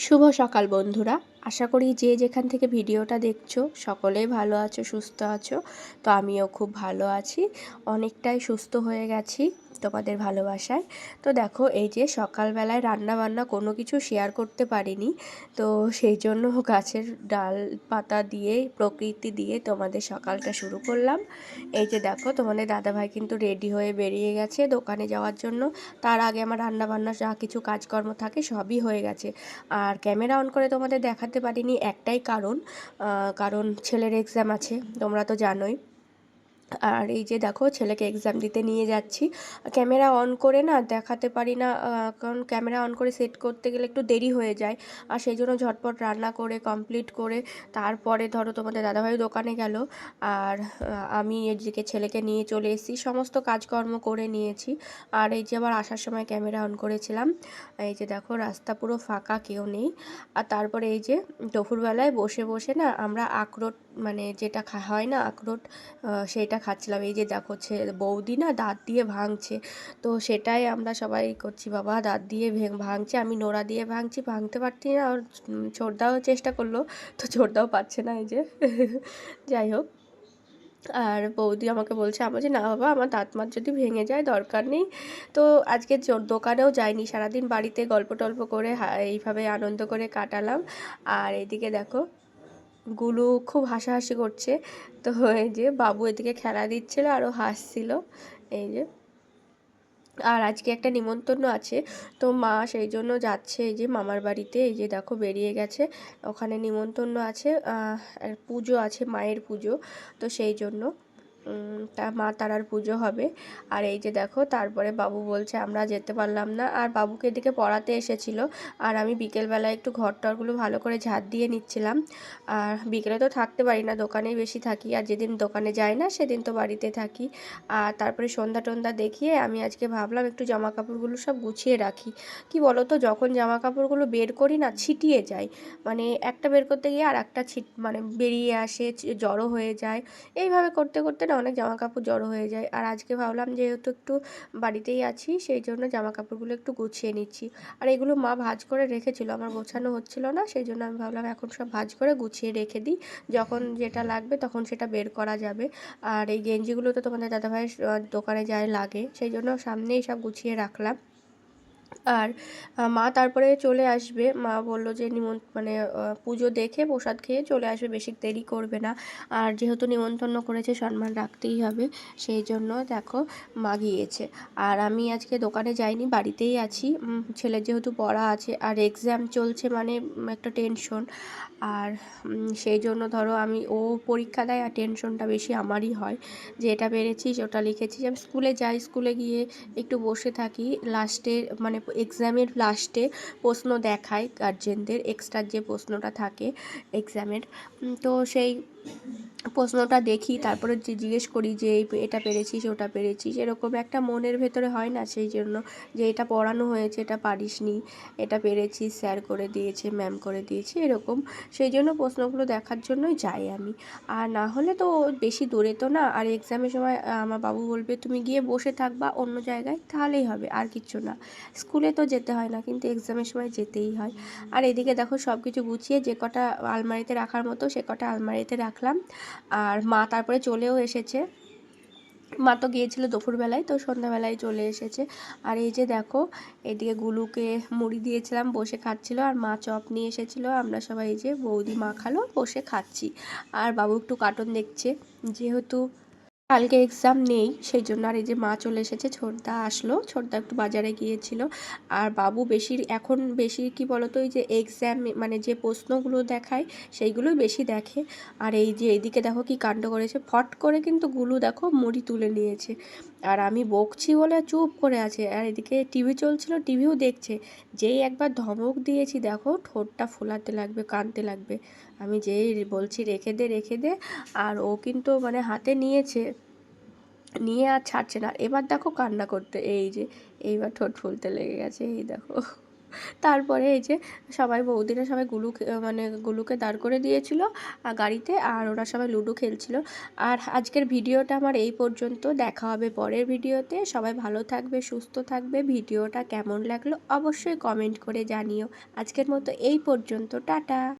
শুভ সকাল বন্ধুরা। আশা করি যে যেখান থেকে ভিডিওটা দেখছ, সকলেই ভালো আছো, সুস্থ আছো। তো আমিও খুব ভালো আছি। অনেকটাই সুস্থ হয়ে গেছি। তোমাদের ভালোবাসায় তো দেখো, এই যে সকালবেলায় রান্না বান্না কোনো কিছু শেয়ার করতে পারিনি। তো সেই জন্য গাছের ডাল পাতা দিয়ে, প্রকৃতি দিয়ে তোমাদের সকালটা শুরু করলাম। এই যে দেখো, তোমাদের দাদাভাই কিন্তু রেডি হয়ে বেরিয়ে গেছে দোকানে যাওয়ার জন্য। তার আগে আমার রান্না বান্না যা কিছু কাজকর্ম থাকে সবই হয়ে গেছে। আর ক্যামেরা অন করে তোমাদের দেখাতে পারিনি একটাই কারণ। কারণ ছেলের এক্সাম আছে, তোমরা তো জানোই। আর এই যে দেখো, ছেলেকে এক্সাম দিতে নিয়ে যাচ্ছি। ক্যামেরা অন করে না দেখাতে পারি না কারণ ক্যামেরা অন করে সেট করতে গেলে একটু দেরি হয়ে যায়। আর সেই জন্য ঝটপট রান্না করে কমপ্লিট করে তারপরে ধরো তোমাদের দাদাভাই দোকানে গেল। আর আমি এদিকে ছেলেকে নিয়ে চলে এসেছি। সমস্ত কাজকর্ম করে নিয়েছি। আর এই যে আবার আসার সময় ক্যামেরা অন করেছিলাম। এই যে দেখো, রাস্তা পুরো ফাঁকা, কেউ নেই। আর তারপরে এই যে দুপুরবেলায় বসে বসে না আমরা আখরোট মানে যেটা হয় না আখরোট সেটা খাচ্ছিলাম। এই যে দেখো বৌদি না দাঁত দিয়ে ভাঙছে, তো সেটাই আমরা সবাই করছি, বাবা দাঁত দিয়ে ভাঙছে, আমি নোড়া দিয়ে ভাঙছি, ভাঙতে পারছি না, আর ছোটদাও চেষ্টা করল, তো ছোটদাও পাচ্ছে না এই যে, যাই হোক। আর বৌদি আমাকে বলছে আমার যে না বাবা, আমার দাঁত মাত যদি ভেঙে যায়, দরকার নেই। তো আজকে দোকানেও যাইনি, সারাদিন বাড়িতে গল্প টল্প করে এইভাবে আনন্দ করে কাটালাম। আর এদিকে দেখো গুলু খুব হাসাহাসি করছে। তো এই যে বাবু এদিকে খেলা দিচ্ছিল আরও হাসছিল। এই যে। আর আজকে একটা নিমন্ত্রণ আছে। তো মা সেই জন্য যাচ্ছে এই যে মামার বাড়িতে। এই যে দেখো বেরিয়ে গেছে। ওখানে নিমন্ত্রণ আছে পুজো আছে, মায়ের পুজো। তো সেই জন্য মা তারার পুজো হবে। আর এই যে দেখো, তারপরে বাবু বলছে, আমরা যেতে পারলাম না। আর বাবুকে এদিকে পড়াতে এসেছিল। আর আমি বিকেলবেলায় একটু ঘর টরগুলো ভালো করে ঝাঁট দিয়ে নিচ্ছিলাম। আর বিকেলে তো থাকতে পারি না, দোকানেই বেশি থাকি। আর যেদিন দোকানে যাই না, সেদিন তো বাড়িতে থাকি। আর তারপরে সন্ধ্যা টন্ধা দেখিয়ে আমি আজকে ভাবলাম, একটু জামা কাপড়গুলো সব গুছিয়ে রাখি। কি বলো তো যখন জামা কাপড়গুলো বের করি না, ছিটিয়ে যায়। মানে একটা বের করতে গিয়ে আর একটা ছিট মানে বেরিয়ে আসে জড়ো হয়ে যায়। এইভাবে করতে করতে না অনেক জামা কাপড় জড়ো হয়ে যায়। আর আজকে ভাবলাম যেহেতু একটু বাড়িতেই আছি, সেই জন্য জামা কাপড়গুলো একটু গুছিয়ে নিচ্ছি। আর এগুলো মা ভাজ করে রেখেছিল, আমার গোছানো হচ্ছিল না, সেই জন্য আমি ভাবলাম এখন সব ভাজ করে গুছিয়ে রেখে দিই। যখন যেটা লাগবে তখন সেটা বের করা যাবে। আর এই গেঞ্জিগুলো তো তোমাদের দাদাভাইয়ের দোকানে যায় লাগে, সেই জন্য সামনেই সব গুছিয়ে রাখলাম। আর মা তারপরে চলে আসবে। মা বলল যে, নিমন মানে পুজো দেখে প্রসাদ খেয়ে চলে আসবে, বেশি দেরি করবে না। আর যেহেতু নিমন্ত্রণ করেছে, সম্মান রাখতেই হবে, সেই জন্য দেখো, মা গিয়েছে। আর আমি আজকে দোকানে যাইনি, বাড়িতেই আছি। ছেলের যেহেতু পড়া আছে, আর এক্সাম চলছে মানে একটা টেনশন আর সেই জন্য ধরো আমি, ও পরীক্ষা দেয় আর টেনশনটা বেশি আমারই হয়। যে এটা পেরেছিস, ওটা লিখেছিস। আমি স্কুলে যাই, স্কুলে গিয়ে একটু বসে থাকি। লাস্টে মানে এক্সামের লাস্টে প্রশ্ন দেখায় গার্জেনদের এক্সট্রা যে প্রশ্নটা থাকে এক্সামের তো সেই প্রশ্নটা দেখি, তারপরে যে জিজ্ঞেস করি যে এটা পেরেছিস, ওটা পেরেছিস, এরকম একটা মনের ভেতরে হয় না সেই জন্য যে এটা পড়ানো হয়েছে, এটা পারিস নি এটা পেরেছিস, স্যার করে দিয়েছে, ম্যাম করে দিয়েছে, এরকম সেই জন্য প্রশ্নগুলো দেখার জন্যই যাই আমি। আর না হলে তো বেশি দূরে তো না, আর এক্সামের সময় আমার বাবু বলবে, তুমি গিয়ে বসে থাকবা, অন্য জায়গায় তাহলেই হবে, আর কিচ্ছু না। স্কুলে তো যেতে হয় না, কিন্তু এক্সামের সময় যেতেই হয়। আর এদিকে দেখো সব কিছু গুছিয়ে যে কটা আলমারিতে রাখার মতো, সে কটা আলমারিতে রাখলাম। আর মা তারপরে চলেও এসেছে। মা তো গিয়েছিল দুপুরবেলায়, তো সন্ধ্যাবেলায় চলে এসেছে। আর এই যে দেখো, এদিকে গুলুকে মুড়ি দিয়েছিলাম, বসে খাচ্ছিল, আর মা চপ নিয়ে এসেছিল। আমরা সবাই এই যে বৌদি মা খালো, বসে খাচ্ছি। আর বাবু একটু কার্টুন দেখছে। যেহেতু কালকে এক্সাম নেই সেই জন্য আর এই যে মা চলে এসেছে, ছোটদা আসলো। ছোটদা একটু বাজারে গিয়েছিল। আর বাবু বেশি, এখন বেশি কি বলতো, ওই যে এক্সাম মানে যে প্রশ্নগুলো দেখায়, সেইগুলোই বেশি দেখে। আর এই যে এইদিকে দেখো কি কাণ্ড করেছে, ফট করে কিন্তু গুলু দেখো মুড়ি তুলে নিয়েছে। আর আমি বকছি বলে চুপ করে আছে। আর এদিকে টিভি চলছিল টিভিও দেখছে। যেই একবার ধমক দিয়েছি, দেখো ঠোঁটটা ফোলাতে লাগবে, কানতে লাগবে। আমি যেই বলছি রেখে দে রেখে দে। আর ও কিন্তু মানে হাতে নিয়েছে। নিয়ে আর ছাড়ছে না। এবার দেখো কান্না করতে। এই যে, এইবার ঠোঁট ফুলতে লেগে গেছে। এই দেখো। তারপরে এই যে সবাই বৌদিরা সবাই গুলুকে মানে গুলুকে দাঁড় করে দিয়েছিল গাড়িতে। আর ওরা সবাই লুডো খেলছিল। আর আজকের ভিডিওটা আমার এই পর্যন্ত। দেখা হবে পরের ভিডিওতে। সবাই ভালো থাকবে, সুস্থ থাকবে। ভিডিওটা কেমন লাগল অবশ্যই কমেন্ট করে জানিও। আজকের মতো এই পর্যন্ত। টাটা।